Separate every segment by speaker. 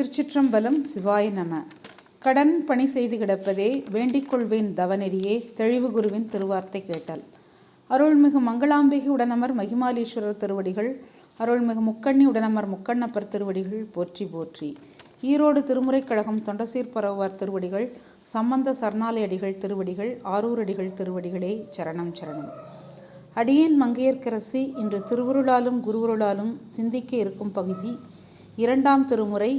Speaker 1: திருச்சிற்றம்பலம் சிவாய நம. கடன் பணி செய்து கிடப்பதே வேண்டிக் கொள்வேன் தவநெறியே தெளிவு குருவின் திருவார்த்தை கேட்டல். அருள்மிகு மங்களாம்பிகை உடனமர் மகிமாலீஸ்வரர் திருவடிகள் அருள்மிகு முக்கண்ணி உடனமர் முக்கண்ணப்பர் திருவடிகள் போற்றி போற்றி. ஈரோடு திருமுறைக் கழகம் தொண்டசீர் பரவார் திருவடிகள் சம்பந்த சரணாலயடிகள் திருவடிகள் ஆரூரடிகள் திருவடிகளே சரணம் சரணம். அடியேன் மங்கையர்க்கரசி இன்று திருவுருளாலும் குருவுருளாலும் சிந்திக்க இருக்கும் பகுதி இரண்டாம் திருமுறை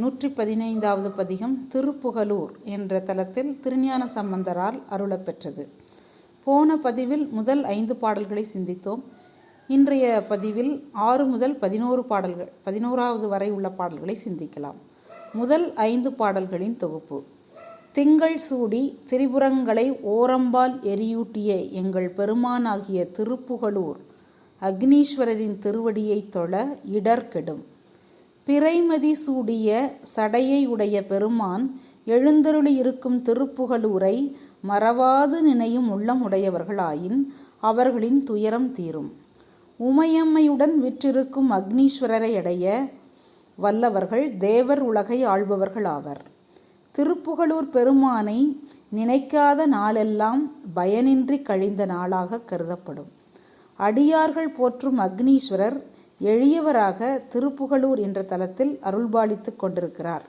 Speaker 1: நூற்றி பதினைந்தாவது பதிகம் திருப்புகலூர் என்ற தலத்தில் திருஞான சம்பந்தரால் அருளப்பெற்றது. போன பதிவில் முதல் ஐந்து பாடல்களை சிந்தித்தோம். இன்றைய பதிவில் ஆறு முதல் பதினோரு பாடல்கள் பதினோராவது வரை உள்ள பாடல்களை சிந்திக்கலாம். முதல் ஐந்து பாடல்களின் தொகுப்பு. திங்கள் சூடி திரிபுரங்களை ஓரம்பால் எரியூட்டிய எங்கள் பெருமானாகிய திருப்புகலூர் அக்னீஸ்வரரின் திருவடியை தொழ இடர் கெடும் பிறைமதி சூடிய சடையை உடைய பெருமான் எழுந்தருளி இருக்கும் திருப்புகழூரை மறவாது நினையும் உள்ளம் உடையவர்களாயின் அவர்களின் துயரம் தீரும். உமையம்மையுடன் விற்றிருக்கும் அக்னீஸ்வரரை அடைய வல்லவர்கள் தேவர் உலகை ஆள்பவர்கள் ஆவர் பெருமானை நினைக்காத நாளெல்லாம் பயனின்றி கழிந்த நாளாக கருதப்படும். அடியார்கள் போற்றும் அக்னீஸ்வரர் எளியவராக திருப்புகலூர் என்ற தலத்தில் அருள்பாலித்து கொண்டிருக்கிறார்.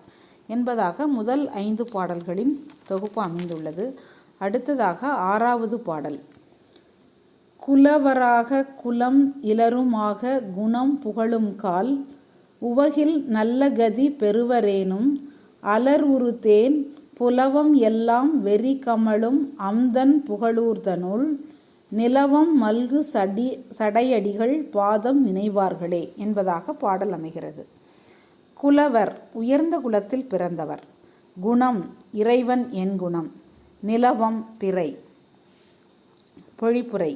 Speaker 1: என்பதாக முதல் ஐந்து பாடல்களின் தொகுப்பு அமைந்துள்ளது. அடுத்ததாக ஆறாவது பாடல். குலவராக குலம் இலருமாக குணம் புகழும் கால் உவகில் நல்ல கதி பெறுவரேனும் அலர் உருத்தேன் புலவம் எல்லாம் வெறி கமழும் அம்தன் புகழூர்தனுள் நிலவம் மல்கு சடி சடையடிகள் பாதம் நினைவார்களே என்பதாக பாடல் அமைகிறது. குலவர் உயர்ந்த குலத்தில் பிறந்தவர். குணம் இறைவன் என் குணம். நிலவம் பிறை. பொழிப்புரை.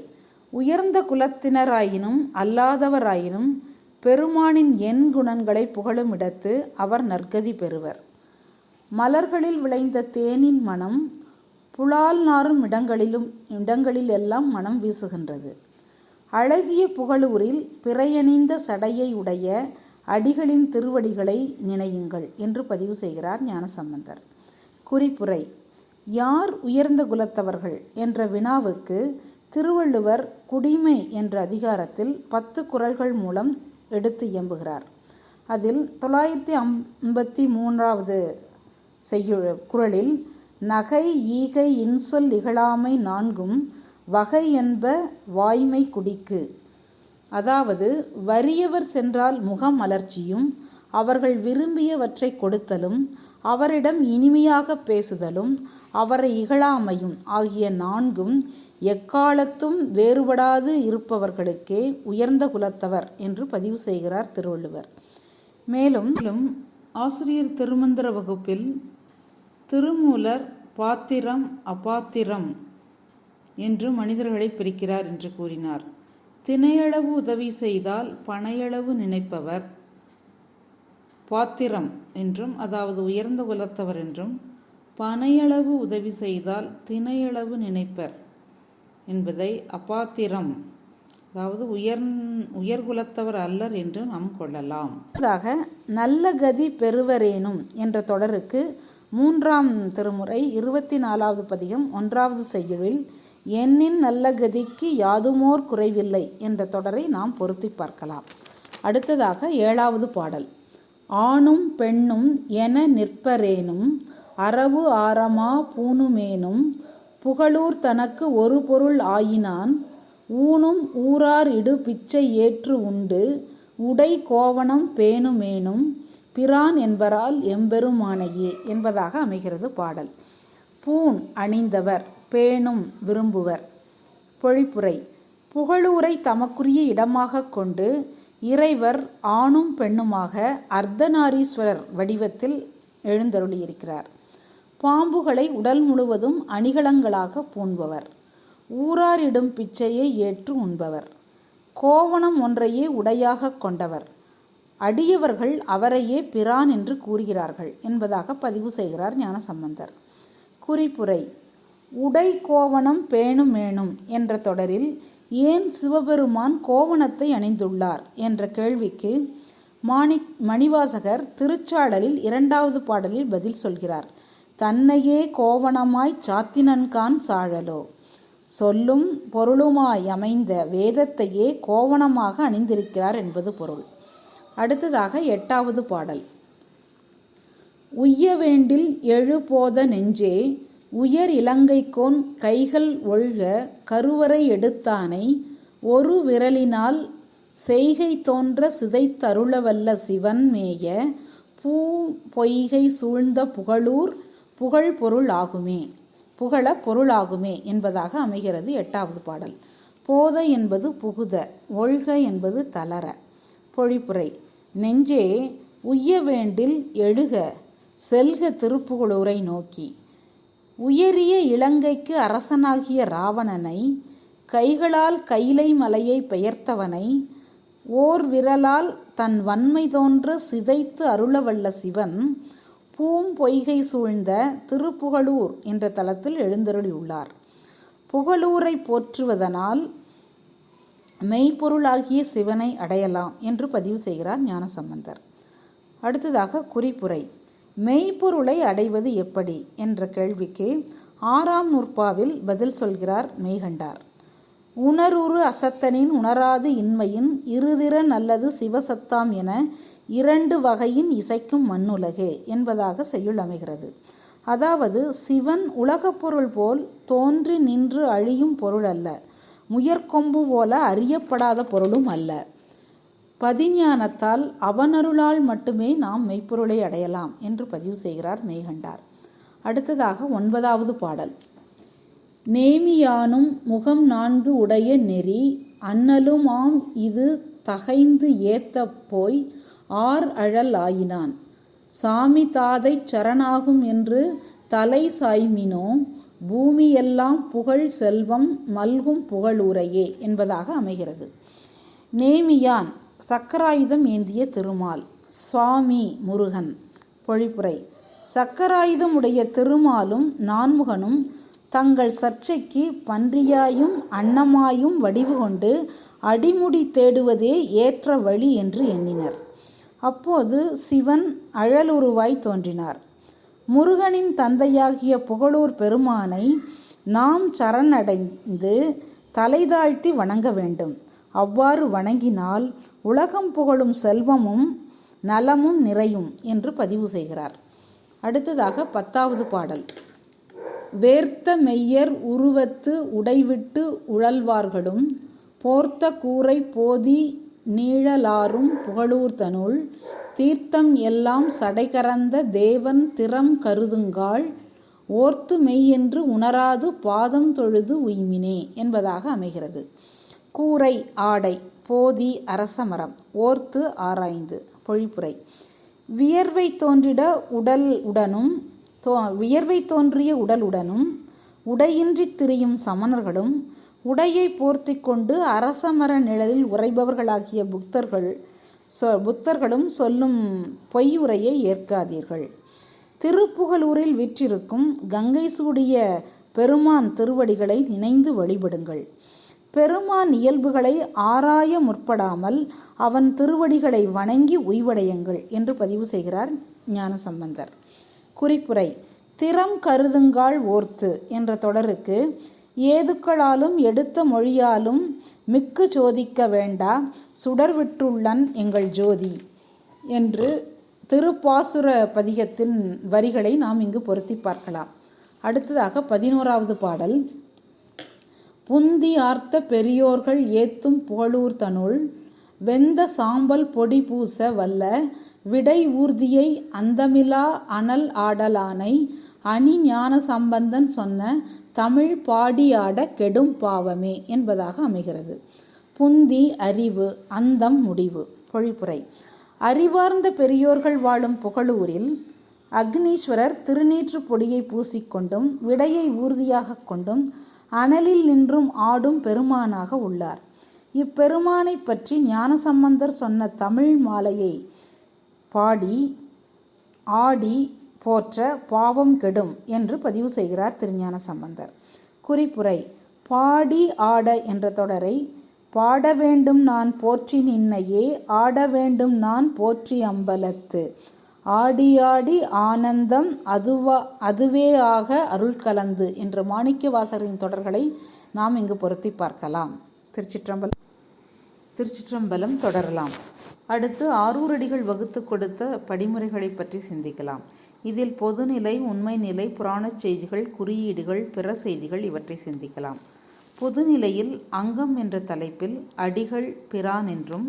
Speaker 1: உயர்ந்த குலத்தினராயினும் அல்லாதவராயினும் பெருமானின் என் குணங்களை புகழும் இடத்து அவர் நற்கதி பெறுவர். மலர்களில் விளைந்த தேனின் மனம் புலால் நாறும் இடங்களிலும் இடங்களில் எல்லாம் மனம் வீசுகின்றது. அழகிய புகழூரில் பிறையணிந்த சடையை உடைய அடிகளின் திருவடிகளை நினையுங்கள் என்று பதிவு செய்கிறார் ஞானசம்பந்தர். குறிப்புரை யார் உயர்ந்த குலத்தவர்கள்? என்ற வினாவுக்கு திருவள்ளுவர் குடிமை என்ற அதிகாரத்தில் பத்து குரல்கள் மூலம் எடுத்து இயம்புகிறார். அதில் தொள்ளாயிரத்தி ஐம்பத்தி மூன்றாவது செய்யு குரலில் நகை ஈகை இன்சொல் இகழாமை நான்கும் வகை என்ப வாய்மை குடிக்கு. அதாவது வறியவர் சென்றால் முகம் மலர்ச்சியும் அவர்கள் விரும்பியவற்றை கொடுத்தலும் அவரிடம் இனிமையாக பேசுதலும் அவரை இகழாமையும் ஆகிய நான்கும் எக்காலத்தும் வேறுபடாது இருப்பவர்களுக்கே உயர்ந்த குலத்தவர் என்று பதிவு செய்கிறார் திருவள்ளுவர். மேலும் ஆசிரியர் திருமந்திர வகுப்பில் திருமூலர் பாத்திரம் அபாத்திரம் என்று மனிதர்களை பிரிக்கிறார் என்று கூறினார். தினையளவு உதவி செய்தால் பனையளவு நினைப்பவர் பாத்திரம் என்றும் அதாவது உயர்ந்த குலத்தவர் என்றும் பனையளவு உதவி செய்தால் தினையளவு நினைப்பர் என்பதை அபாத்திரம் அதாவது உயர் உயர்குலத்தவர் அல்லர் என்று நாம் கொள்ளலாம். நல்ல கதி பெறுவரேனும் என்ற தொடருக்கு மூன்றாம் திருமுறை இருபத்தி நாலாவது பதிகம் ஒன்றாவது செய்யுளில் எண்ணின் நல்ல கதிக்கு யாதுமோர் குறைவில்லை என்ற தொடரை நாம் பொருத்தி பார்க்கலாம். அடுத்ததாக ஏழாவது பாடல். ஆணும் பெண்ணும் என நிற்பரேனும் அரவு ஆரமா பூணுமேனும் புகழூர் தனக்கு ஒரு பொருள் ஆயினான் ஊனும் ஊரார் இடு பிச்சை ஏற்று உண்டு உடை கோவணம் பேணுமேனும் பிரான் என்பரால் எம்பெருமானையே என்பதாக அமைகிறது பாடல். பூன் அணிந்தவர் பேணும் விரும்புவர். பொழிப்புரை. புகழூரை தமக்குரிய இடமாக கொண்டு இறைவர் ஆணும் பெண்ணுமாக அர்த்தநாரீஸ்வரர் வடிவத்தில் எழுந்தருளியிருக்கிறார். பாம்புகளை உடல் முழுவதும் அணிகலங்களாக பூண்பவர். ஊராரிடும் பிச்சையை ஏற்று உண்பவர். கோவணம் ஒன்றையே உடையாக கொண்டவர். அடியவர்கள் அவரையே பிரான் என்று கூறுகிறார்கள் என்பதாக பதிவு செய்கிறார் ஞானசம்பந்தர். குறிப்புரை உடை கோவணம் பேணும் மேணும் என்ற தொடரில் ஏன் சிவபெருமான் கோவணத்தை அணிந்துள்ளார் என்ற கேள்விக்கு மாணி மணிவாசகர் திருச்சாடலில் இரண்டாவது பாடலில் பதில் சொல்கிறார். தன்னையே கோவணமாய்ச் சாத்தினன்கான் சாழலோ. சொல்லும் பொருளுமாய் அமைந்த வேதத்தையே கோவணமாக அணிந்திருக்கிறார் என்பது பொருள். அடுத்ததாக எட்டாவது பாடல். உய்ய வேண்டில் எழுபோத நெஞ்சே உயர் இலங்கைக்கோன் கைகள் ஒழ்க கருவறை எடுத்தானை ஒரு விரலினால் செய்கை தோன்ற சிதைத்தருளவல்ல சிவன் மேய பூ பொய்கை சூழ்ந்த புகழூர் புகழ் பொருள் ஆகுமே புகழ பொருளாகுமே என்பதாக அமைகிறது எட்டாவது பாடல். போத என்பது புகுத ஒழ்க என்பது தளர பொழிப்புரை. நெஞ்சே உய்ய வேண்டில் எழுக செல்க திருப்புகழூரை நோக்கி. உயரிய இலங்கைக்கு அரசனாகிய ராவணனை கைகளால் கைலை மலையை பெயர்த்தவனை ஓர் விரலால் தன் வன்மை தோன்ற சிதைத்து அருளவல்ல சிவன் பூம் பொய்கை சூழ்ந்த திருப்புகழூர் என்ற தலத்தில் எழுந்தருளியுள்ளார். புகழூரை போற்றுவதனால் மெய்ப்பொருளாகிய சிவனை அடையலாம் என்று பதிவு செய்கிறார் ஞானசம்பந்தர். அடுத்ததாக குறிப்புரை மெய்ப்பொருளை அடைவது எப்படி என்ற கேள்விக்கு ஆறாம் நூற்பாவில் பதில் சொல்கிறார் மெய்கண்டார். உணருரு அசத்தனின் உணராது இன்மையின் இருதிறன் அல்லது சிவசத்தாம் என இரண்டு வகையின் இசைக்கும் மண்ணுலகே என்பதாக செய்யுள் அமைகிறது. அதாவது சிவன் உலகப் பொருள் போல் தோன்றி நின்று அழியும் பொருள் அல்ல. முயற்கொம்பு போல அறியப்படாத பொருளும் அல்ல. பதிஞானத்தால் அவனருளால் மட்டுமே நாம் மெய்ப்பொருளை அடையலாம் என்று பதிவு செய்கிறார் மெய்கண்டார் அடுத்ததாக ஒன்பதாவது பாடல். நேமியானும் முகம் நான்கு உடைய நெறி அண்ணலுமாம் இது தகைந்து ஏத்த போய் ஆர் அழல் ஆயினான். சாமி தாதை சரணாகும் என்று தலை சாய்மினோ பூமியெல்லாம் புகழ் செல்வம் மல்கும் புகழுரையே என்பதாக அமைகிறது. நேமியான் சக்கராயுதம் ஏந்திய திருமால். சுவாமி முருகன். பொழிப்புரை. சக்கராயுதம் உடைய திருமாலும் நான்முகனும் தங்கள் சர்ச்சைக்கு பன்றியாயும் அன்னமாயும் வடிவு கொண்டு அடிமுடி தேடுவதே ஏற்ற வழி என்று எண்ணினர். அப்போது சிவன் அழலுருவாய் தோன்றினார். முருகனின் தந்தையாகிய புகழூர் பெருமானை நாம் சரணடைந்து தலைதாழ்த்தி வணங்க வேண்டும். அவ்வாறு வணங்கினால் உலகம் புகழும் செல்வமும் நலமும் நிறையும் என்று பதிவு செய்கிறார். அடுத்ததாக பத்தாவது பாடல். வேர்த்த மெய்யர் உருவத்து உடைவிட்டு உழல்வார்களும் போர்த்த கூரை போதி நீழலாரும் புகழூர்தனுள் தீர்த்தம் எல்லாம் சடைகரந்த தேவன் திறம் கருதுங்கால் ஓர்த்து மெய் என்று உணராது பாதம் தொழுது உய்மினே என்பதாக அமைகிறது. கூரை ஆடை போதி அரசமரம் ஓர்த்து ஆராய்ந்து பொழிப்புரை. வியர்வை தோன்றிட உடல் உடனும் தோ வியர்வை தோன்றிய உடலுடனும் உடையின்றி திரியும் சமணர்களும் உடையை போர்த்தி கொண்டு அரசமர நிழலில் உறைபவர்களாகிய புக்தர்கள் சொ புத்தர்களும் சொல்லும் பொய் உரையை ஏற்காதீர்கள். திருப்புகலூரில் விற்றிருக்கும் கங்கை சூடிய பெருமான் திருவடிகளை நினைந்து வழிபடுங்கள். பெருமான் இயல்புகளை ஆராய முற்படாமல் அவன் திருவடிகளை வணங்கி உய்வடையுங்கள் என்று பதிவு செய்கிறார் ஞானசம்பந்தர். குறிப்புரை திறம் கருதுங்கால் ஓர்த்து என்ற தொடருக்கு ஏதுக்களாலும் எடுத்த மொழியாலும் மிக்கு சோதிக்க வேண்டா சுடர்விட்டுள்ளன் எங்கள் ஜோதி என்று திருப்பாசுர பதிகத்தின் வரிகளை நாம் இங்கு பொருத்தி பார்க்கலாம். அடுத்ததாக பதினோராவது பாடல். புந்தி ஆர்த்த பெரியோர்கள் ஏத்தும் புகழூர் தனுள் வெந்த சாம்பல் பொடி பூச வல்ல விடை ஊர்தியை அந்தமிலா அனல் ஆடலானை அணி ஞான சம்பந்தன் சொன்ன தமிழ் பாடியாட கெடும் பாவமே என்பதாக அமைகிறது. புந்தி அறிவு அந்தம் முடிவு பொழிப்புரை. அறிவார்ந்த பெரியோர்கள் வாழும் புகழூரில் அக்னீஸ்வரர் திருநீற்று பொடியை பூசிக்கொண்டும் விடையை ஊர்தியாக கொண்டும் அனலில் நின்றும் ஆடும் பெருமானாக உள்ளார். இப்பெருமானை பற்றி ஞானசம்பந்தர் சொன்ன தமிழ் மாலையை பாடி ஆடி போற்ற பாவம் கெடும் என்று பதிவு செய்கிறார் திருஞான சம்பந்தர். குறிப்புரை பாடி ஆட என்ற தொடரை பாட வேண்டும் நான் போற்றி நின்னையே ஆட வேண்டும் நான் போற்றி அம்பலத்து ஆடி ஆடி ஆனந்தம் அதுவா அதுவே ஆக அருள் கலந்து என்ற மாணிக்க வாசகரின் தொடர்களை நாம் இங்கு பொருத்தி பார்க்கலாம். திருச்சிற்றம்பலம் திருச்சிற்றம்பலம் தொடரலாம். அடுத்து ஆரூரடிகள் வகுத்து கொடுத்த படிமுறைகளை பற்றி சிந்திக்கலாம். இதில் பொதுநிலை உண்மை நிலை புராணச் செய்திகள் குறியீடுகள் பிற செய்திகள் இவற்றை சிந்திக்கலாம். பொதுநிலையில் அங்கம் என்ற தலைப்பில் அடிகள் பிரான் என்றும்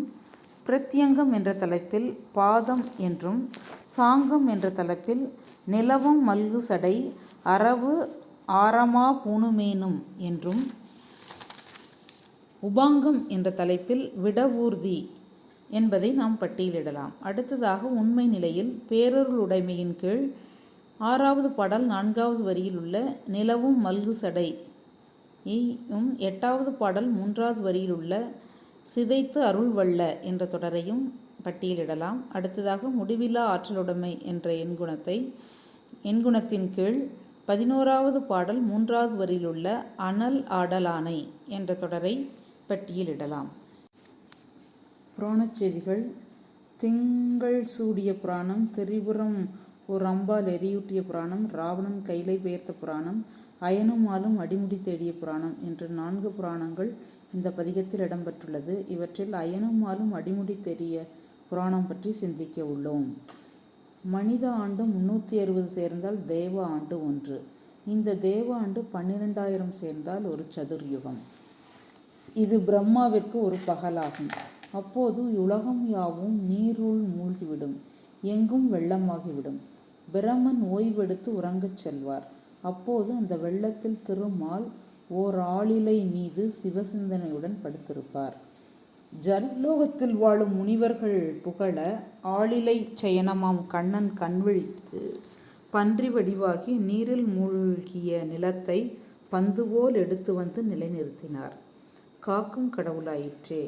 Speaker 1: பிரத்யங்கம் என்ற தலைப்பில் பாதம் என்றும் சாங்கம் என்ற தலைப்பில் நிலவம் மல்கு சடை அரவு ஆரமா பூணுமேனும் என்றும் உபாங்கம் என்ற தலைப்பில் விடவூர்தி என்பதை நாம் பட்டியலிடலாம். அடுத்ததாக உண்மை நிலையில் பேரருளுடைமையின் கீழ் ஆறாவது பாடல் நான்காவது வரியில் உள்ள நிலவும் மல்கு சடை யும் எட்டாவது பாடல் மூன்றாவது வரியில் உள்ள சிதைத்து அருள் வல்ல என்ற தொடரையும் பட்டியலிடலாம். அடுத்ததாக முடிவில்லா ஆற்றலுடைமை என்ற எண்குணத்தை எண்குணத்தின் கீழ் பதினோராவது பாடல் மூன்றாவது வரியில் உள்ள அனல் ஆடலானை என்ற தொடரை பட்டியலிடலாம். புராணச் செய்திகள் திங்கள் சூடிய புராணம் திரிபுரம் ஒரு அம்பால் எரியூட்டிய புராணம் ராவணன் கைலை பெயர்த்த புராணம் அயனும் ஆளும் அடிமுடி தேடிய புராணம் என்று நான்கு புராணங்கள் இந்த பதிகத்தில் இடம்பெற்றுள்ளது. இவற்றில் அயனும் ஆளும் அடிமுடி தேடிய புராணம் பற்றி சிந்திக்க உள்ளோம். மனித ஆண்டு முன்னூற்றி அறுபது சேர்ந்தால் தேவ ஆண்டு ஒன்று. இந்த தேவ ஆண்டு பன்னிரெண்டாயிரம் சேர்ந்தால் ஒரு சதுர்யுகம். இது பிரம்மாவிற்கு ஒரு பகலாகும். அப்போது உலகம் யாவும் நீருள் மூழ்கிவிடும் எங்கும் வெள்ளமாகிவிடும். பிரமன் ஓய்வெடுத்து உறங்கச் செல்வார். அப்போது அந்த வெள்ளத்தில் திருமால் ஓர் ஆளிலை மீது சிவசிந்தனையுடன் படுத்திருப்பார். ஜல்லோகத்தில் வாழும் முனிவர்கள் புகழ ஆளிலை சயனமாம் கண்ணன் கண்விழித்து பன்றி வடிவாகி நீரில் மூழ்கிய நிலத்தை பந்துபோல் எடுத்து வந்து நிலைநிறுத்தினார். காக்கும் கடவுளாயிற்றே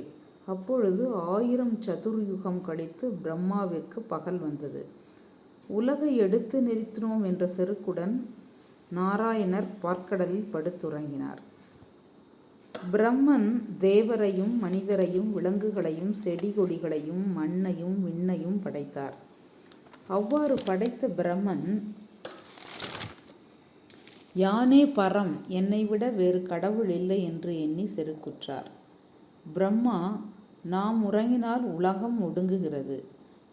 Speaker 1: அப்பொழுது ஆயிரம் சதுர்யுகம் கழித்து பிரம்மாவிற்கு பகல் வந்தது. உலகை எடுத்து நிறுத்தினோம் என்ற செருக்குடன் நாராயணர் பார்க்கடலில் படுத்துறங்கினார். பிரம்மன் தேவரையும் மனிதரையும் விலங்குகளையும் செடி கொடிகளையும் மண்ணையும் விண்ணையும் படைத்தார். அவ்வாறு படைத்த பிரம்மன் யானே பரம் என்னை விட வேறு கடவுள் இல்லை என்று எண்ணி செருக்குற்றார். பிரம்மா நாம் உறங்கினால் உலகம் ஒடுங்குகிறது.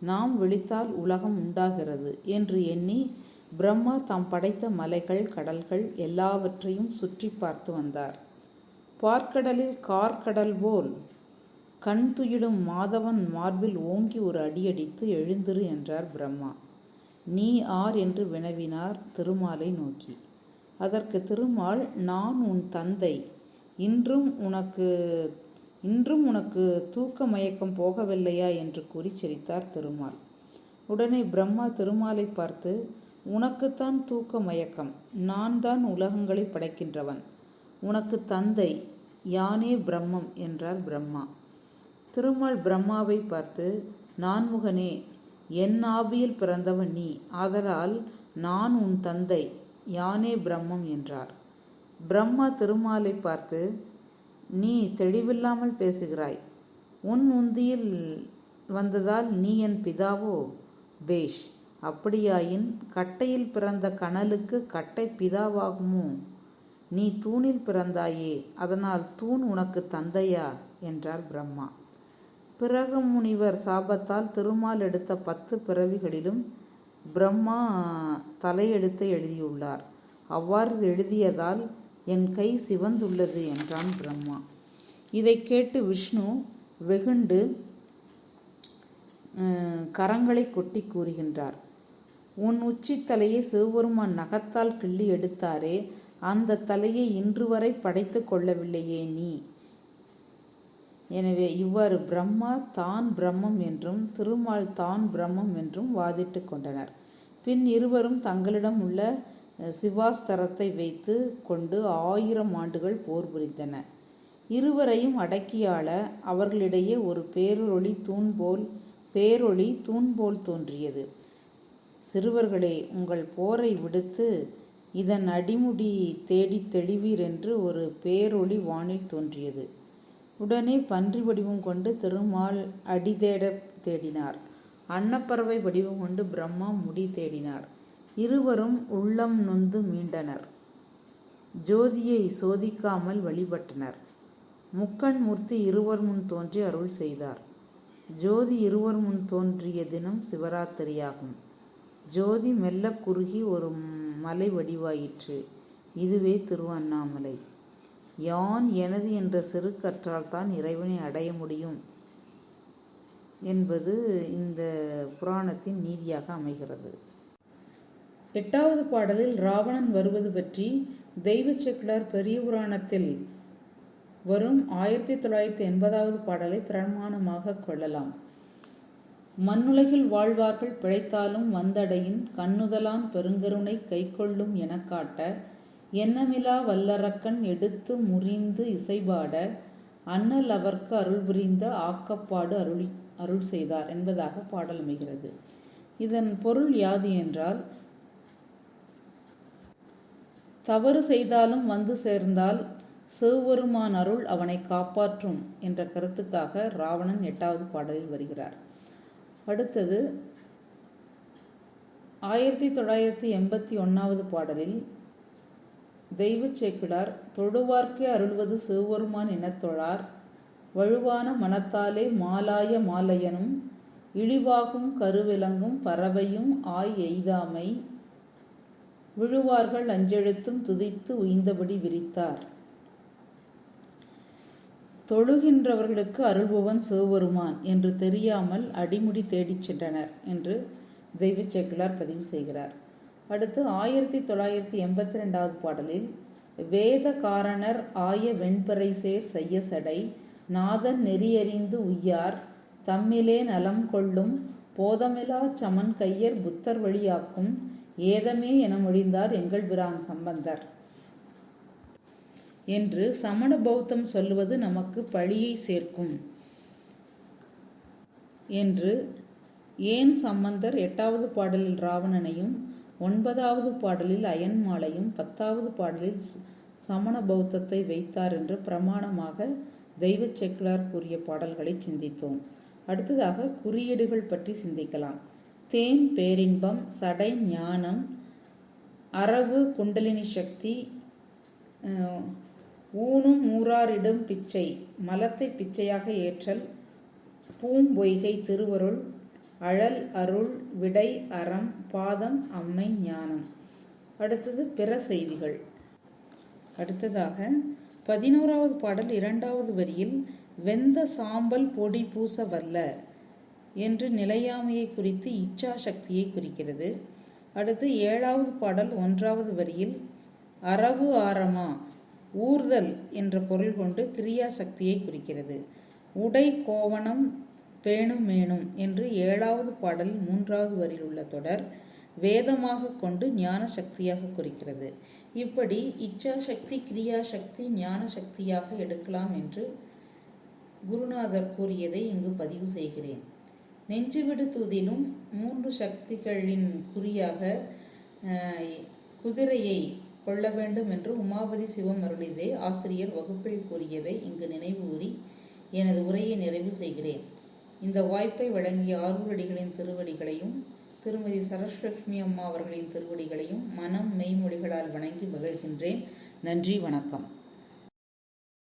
Speaker 1: நாம் விழித்தால் உலகம் உண்டாகிறது என்று எண்ணி பிரம்மா தாம் படைத்த மலைகள் கடல்கள் எல்லாவற்றையும் சுற்றி பார்த்து வந்தார். பார்க்கடலில் கார்கடல் போல் கண் துயிலும் மாதவன் மார்பில் ஓங்கி ஒரு அடியடித்து எழுந்திரு என்றார் பிரம்மா. நீ ஆர் என்று வினவினார் திருமாலை நோக்கி. அதற்கு திருமால் நான் உன் தந்தை இன்றும் உனக்கு இன்றும் உனக்கு தூக்க மயக்கம் போகவில்லையா என்று கூறி சிரித்தார் திருமால். உடனே பிரம்மா திருமாலை பார்த்து உனக்குத்தான் தூக்க மயக்கம் நான் தான் உலகங்களை படைக்கின்றவன். உனக்கு தந்தை யானே பிரம்மம் என்றார் பிரம்மா. திருமால் பிரம்மாவை பார்த்து நான்முகனே என் ஆவியில் பிறந்தவன் நீ. ஆதலால் நான் உன் தந்தை யானே பிரம்மம் என்றார். பிரம்மா திருமாலை பார்த்து நீ தெளிவில்லாமல் பேசுகிறாய். உன் உந்தியில் வந்ததால் நீ என் பிதாவோ? பேஷ். அப்படியாயின் கட்டையில் பிறந்த கனலுக்கு கட்டை பிதாவாகுமோ? நீ தூணில் பிறந்தாயே அதனால் தூண் உனக்கு தந்தையா? என்றார் பிரம்மா. பிறகு முனிவர் சாபத்தால் திருமால் எடுத்த பத்து பிறவிகளிலும் பிரம்மா தலையெழுத்தை எழுதியுள்ளார். அவ்வாறு எழுதியதால் என் கை சிவந்துள்ளது என்றான் பிரம்மா. இதை கேட்டு விஷ்ணு வெகுண்டு கரங்களை கொட்டி கூறுகின்றார். உன் உச்சி தலையை சிவபெருமான் நகத்தால் கிள்ளி எடுத்தாரே அந்த தலையை இன்று வரை படைத்து கொள்ளவில்லையே நீ? எனவே இவ்வாறு பிரம்மா தான் பிரம்மம் என்றும் திருமால் தான் பிரம்மம் என்றும் வாதிட்டு கொண்டனர். பின் இருவரும் தங்களிடம் உள்ள சிவாஸ்தரத்தை வைத்து கொண்டு ஆயிரம் ஆண்டுகள் போர் புரிந்தன. இருவரையும் அடக்கியாள அவர்களிடையே ஒரு பேரொளி தூண்போல் பேரொளி தூண்போல் தோன்றியது. சிறுவர்களே உங்கள் போரை விடுத்து இதன் அடிமுடி தேடி தெளிவீர் என்று ஒரு பேரொளி வானில் தோன்றியது. உடனே பன்றி வடிவம் கொண்டு திருமால் அடி தேட தேடினார். அன்னப்பறவை வடிவம் கொண்டு பிரம்மா முடி தேடினார். இருவரும் உள்ளம் நொந்து மீண்டனர். ஜோதியை சோதிக்காமல் வழிபட்டனர். முக்கண் மூர்த்தி இருவர் முன் தோன்றி அருள் செய்தார். ஜோதி இருவர் முன் தோன்றிய தினம் சிவராத்திரியாகும். ஜோதி மெல்ல குறுகி ஒரு மலை வடிவாயிற்று. இதுவே திருவண்ணாமலை. யான் எனது என்ற சிறு கற்றால் தான் இறைவனை அடைய முடியும் என்பது இந்த புராணத்தின் நீதியாக அமைகிறது. எட்டாவது பாடலில் ராவணன் வருவது பற்றி தெய்வ செக்குலர் பெரிய புராணத்தில் வரும் ஆயிரத்தி தொள்ளாயிரத்தி எண்பதாவது பாடலை பிரமாணமாக கொள்ளலாம். மண்ணுலகில் வாழ்வார்கள் பிழைத்தாலும் வந்தடையின் கண்ணுதலான் பெருங்கருணை கைக்கொள்ளும் என காட்ட எண்ணமிலா வல்லரக்கன் எடுத்து முறிந்து இசைபாட அண்ணல் அவர்க்கு அருள் புரிந்த ஆக்கப்பாடு அருள் அருள் செய்தார் என்பதாக பாடல் அமைகிறது. இதன் பொருள் யாது என்றால் தவறு செய்தாலும் வந்து சேர்ந்தால் சிவபெருமான் அருள் அவனை காப்பாற்றும் என்ற கருத்துக்காக ராவணன் எட்டாவது பாடலில் வருகிறார். அடுத்தது ஆயிரத்தி தொள்ளாயிரத்தி எண்பத்தி ஒன்றாவது பாடலில் தெய்வ சேக்கிடார் தொழுவார்க்கே அருள்வது சிவபெருமான் இனத்தொழார் வழுவான மனத்தாலே மாலாய மாலையனும் இழிவாகும் கருவிலங்கும் பறவையும் ஆய் எய்தாமை விழுவார்கள் அஞ்செழுத்தும் துதித்து உய்ந்தபடி விரித்தார். தொழுகின்றவர்களுக்கு அருள்பவன் சிவபெருமான் என்று தெரியாமல் அடிமுடி தேடிச் சென்றனர் என்று தெய்வ செக்குலார் பதிவு செய்கிறார். அடுத்து ஆயிரத்தி தொள்ளாயிரத்தி எண்பத்தி ரெண்டாவது பாடலில் வேத காரணர் ஆய வெண்பறை சேர் செய்ய சடை நாதன் நெறியறிந்து உய்யார் தம்மிலே நலம் கொள்ளும் போதமிலா சமன் கையர் புத்தர் வழியாக்கும் ஏதமே என மொழிந்தார் எங்கள் பிரான் சம்பந்தர். என்று சமண பௌத்தம் சொல்லுவது நமக்கு பழியை சேர்க்கும். என்று ஏன் சம்பந்தர் எட்டாவது பாடலில் ராவணனையும் ஒன்பதாவது பாடலில் அயன்மாலையும் பத்தாவது பாடலில் சமண பௌத்தத்தை வைத்தார் என்று பிரமாணமாக தெய்வ செக்குலார் கூறிய பாடல்களை சிந்தித்தோம். அடுத்ததாக குறியீடுகள் பற்றி சிந்திக்கலாம். தேன் பேரின்பம் சடை ஞானம் அரவு குண்டலினி சக்தி ஊனும் ஊராரிடும் பிச்சை மலத்தை பிச்சையாக ஏற்றல் பூம்பொய்கை திருவருள் அழல் அருள் விடை அறம் பாதம் அம்மை ஞானம். அடுத்தது பிற செய்திகள். அடுத்ததாக பதினோராவது பாடல் இரண்டாவது வரியில் வெந்த சாம்பல் பொடி பூச வல்ல என்று நிலையாமையை குறித்து இச்சா சக்தியை குறிக்கிறது. அடுத்து ஏழாவது பாடல் ஒன்றாவது வரியில் அரவு ஆரமா ஊர்தல் என்ற பொருள் கொண்டு கிரியா சக்தியை குறிக்கிறது. உடை கோவணம் பேணும் மேணும் என்று ஏழாவது பாடல் மூன்றாவது வரியில் உள்ள தொடர் வேதமாக கொண்டு ஞான சக்தியாக குறிக்கிறது. இப்படி இச்சா சக்தி கிரியா சக்தி ஞான சக்தியாக எடுக்கலாம் என்று குருநாதர் கூறியதை இங்கு பதிவு செய்கிறேன். நெஞ்சுவிடு தூதிலும் மூன்று சக்திகளின் குறியாக குதிரையை கொள்ள வேண்டும் என்று உமாபதி சிவம் அருளிதே ஆசிரியர் வகுப்பில் கூறியதை இங்கு நினைவுகூறி எனது உரையை நிறைவு செய்கிறேன். இந்த வாய்ப்பை வழங்கிய ஆரூரடிகளின் திருவடிகளையும் திருமதி சரஸ்லட்சுமி அம்மா அவர்களின் திருவடிகளையும் மனம் மெய்மொழிகளால் வணங்கி மகிழ்கின்றேன். நன்றி வணக்கம்.